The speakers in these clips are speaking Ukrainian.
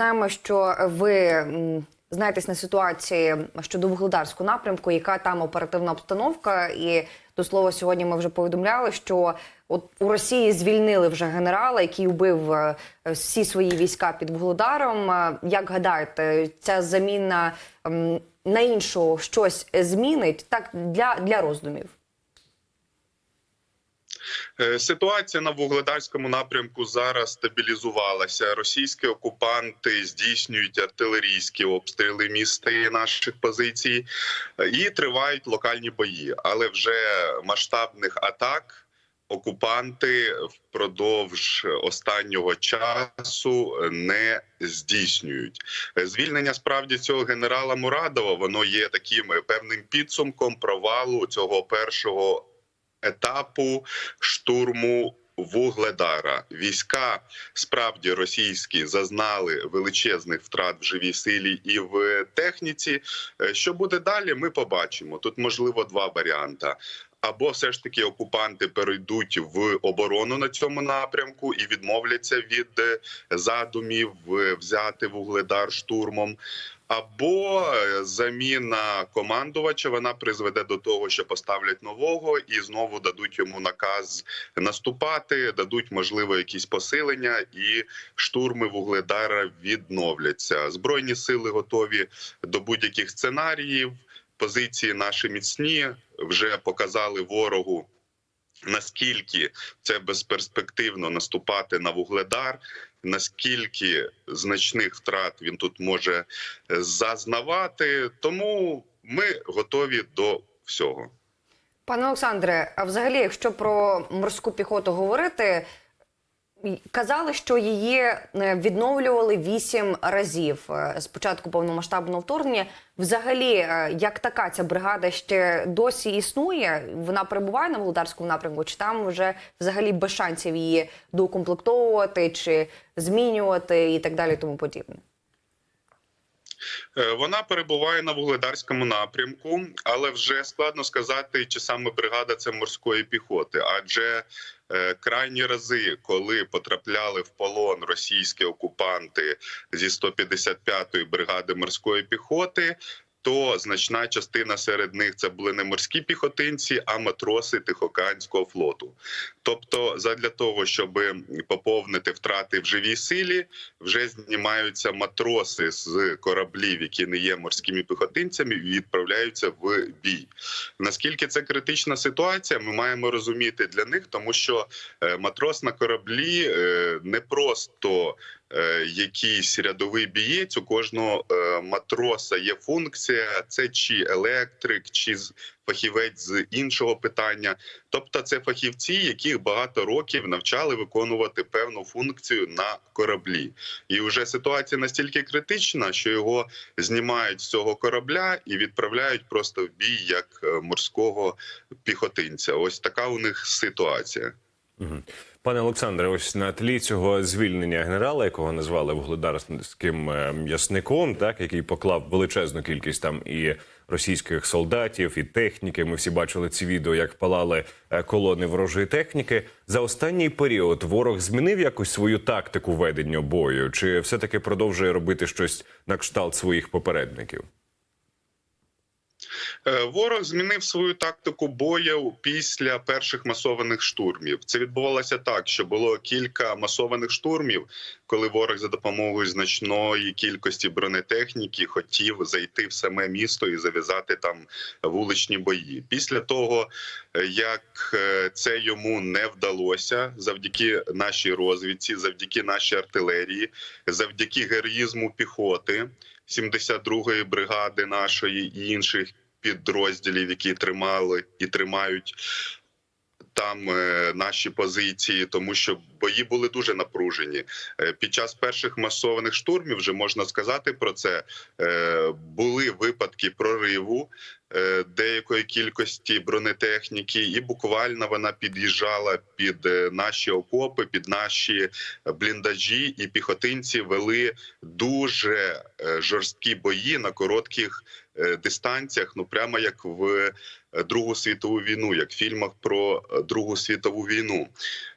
знаємо, що ви знаєтесь на ситуації щодо вугледарського напрямку, яка там оперативна обстановка. І до слова, сьогодні ми вже повідомляли, що от у Росії звільнили вже генерала, який вбив е, всі свої війська під Вугледаром. Е, Як гадаєте, ця заміна на іншого щось змінить так для, для роздумів? Е, Ситуація на вугледарському напрямку зараз стабілізувалася. Російські окупанти здійснюють артилерійські обстріли міста і наших позицій е, і тривають локальні бої, але вже масштабних атак. Окупанти впродовж останнього часу не здійснюють Е, звільнення. Справді цього генерала Мурадова воно є таким е, певним підсумком провалу цього першого етапу штурму Вугледара. Війська справді російські зазнали величезних втрат в живій силі і в техніці. Е, Що буде далі? Ми побачимо. Тут можливо два варіанти. Або все ж таки окупанти перейдуть в оборону на цьому напрямку і відмовляться від е, задумів е, взяти вугледар штурмом. Або е, заміна командувача вона призведе до того, що поставлять нового і знову дадуть йому наказ наступати, дадуть можливо якісь посилення, і штурми вугледара відновляться. Збройні сили готові до будь-яких сценаріїв. Позиції наші міцні вже показали ворогу. Наскільки це безперспективно наступати на вугледар, наскільки значних втрат він тут може е, зазнавати, тому ми готові до всього. Пане Олександре, а взагалі, якщо про морську піхоту говорити, казали, що її е, відновлювали вісім разів е, з початку повномасштабного вторгнення. Взагалі, е, як така ця бригада ще досі існує? Вона перебуває на володарському напрямку, чи там вже взагалі без шансів її доукомплектовувати чи змінювати і так далі, тому подібне? Е, Вона перебуває на вугледарському напрямку, але вже складно сказати, чи саме бригада це морської піхоти, адже е, крайні рази, коли потрапляли в полон російські окупанти зі 155-ї бригади морської піхоти. То значна частина серед них це були не морські піхотинці, а матроси Тихоокеанського флоту. Тобто, задля того, щоб поповнити втрати в живій силі, вже знімаються матроси з кораблів, які не є морськими піхотинцями, і відправляються в бій. Наскільки це критична ситуація, ми маємо розуміти для них, тому що е, матрос на кораблі е, не просто якийсь рядовий бієць. У кожного е, матроса є функція: це чи електрик, чи фахівець з іншого питання. Тобто, це фахівці, яких багато років навчали виконувати певну функцію на кораблі. І вже ситуація настільки критична, що його знімають з цього корабля і відправляють просто в бій як е, морського піхотинця. Ось така у них ситуація. Пане Олександре, ось на тлі цього звільнення генерала, якого назвали вугледарським е, м'ясником, так який поклав величезну кількість там і російських солдатів, і техніки. Ми всі бачили ці відео, як палали е, колони ворожої техніки. За останній період ворог змінив якось свою тактику ведення бою, чи все таки продовжує робити щось на кшталт своїх попередників? Е, Ворог змінив свою тактику бою після перших масованих штурмів. Це відбувалося так, що було кілька масованих штурмів, коли ворог за допомогою значної кількості бронетехніки хотів зайти в саме місто і зав'язати там вуличні бої. Після того, е, як е, це йому не вдалося, завдяки нашій розвідці, завдяки нашій артилерії, завдяки героїзму піхоти 72-ї бригади нашої і інших підрозділів, які тримали і тримають там е, наші позиції, тому що бої були дуже напружені. Е, Під час перших масованих штурмів вже можна сказати про це. е, Були випадки прориву деякої кількості бронетехніки, і буквально вона під'їжджала під наші окопи, під наші бліндажі, і піхотинці вели дуже жорсткі бої на коротких дистанціях, ну прямо як в е, Другу світову війну, як в фільмах про е, Другу світову війну.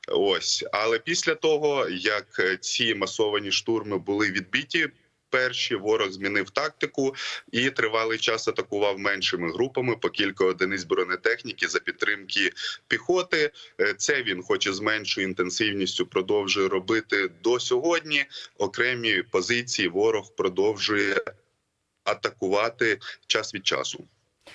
Ось, але після того, як е, ці масовані штурми були відбиті. Перші ворог змінив тактику і тривалий час атакував меншими групами по кілька одиниць бронетехніки за підтримки піхоти. Е, Це він, хоч і з меншою інтенсивністю, продовжує робити до сьогодні. Окремі позиції ворог продовжує атакувати час від часу.